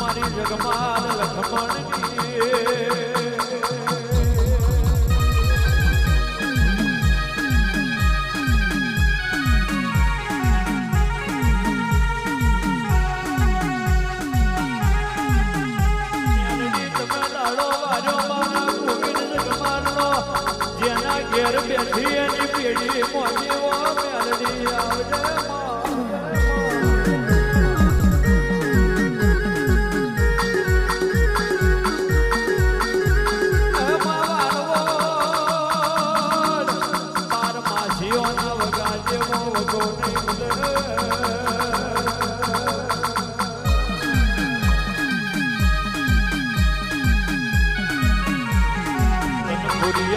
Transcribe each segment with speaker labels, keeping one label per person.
Speaker 1: મારી જગમાં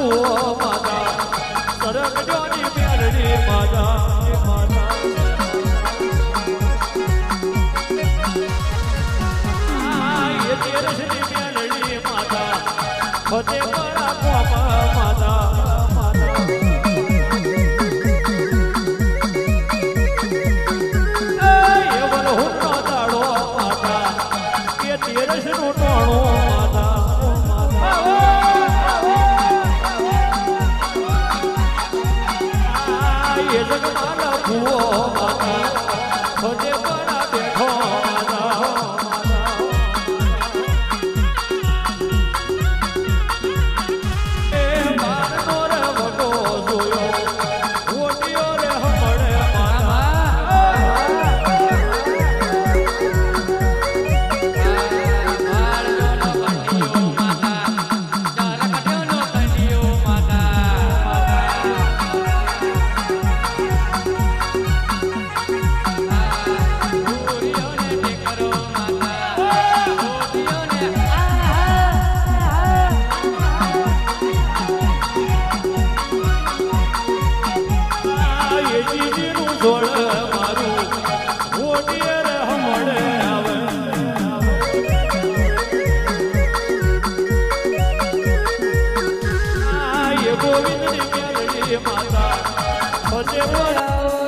Speaker 1: ઓ માતા. સરગજોની પ્યારણી ફતે પરા કોમા માતા. ખોજે પડા ગોવિંદની માતા. ભજે
Speaker 2: બોલાવો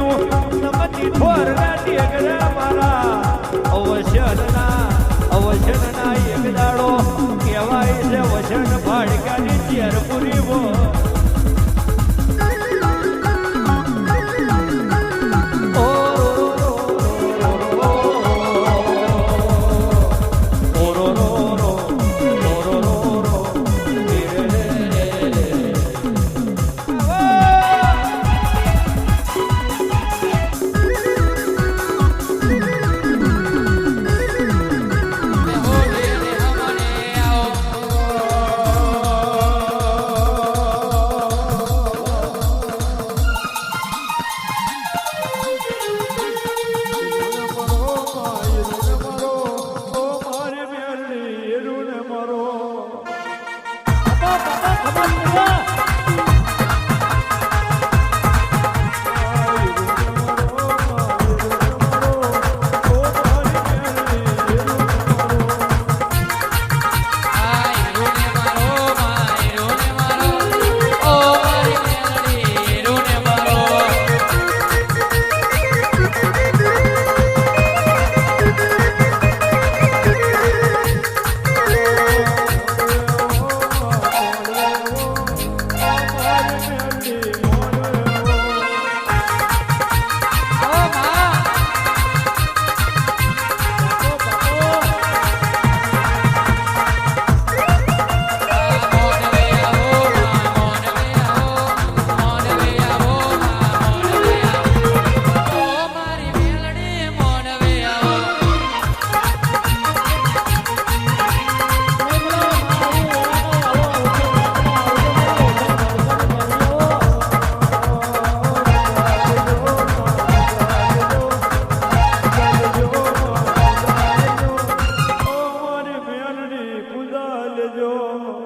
Speaker 1: હું નમતી ઠોર રાજ ખબર जो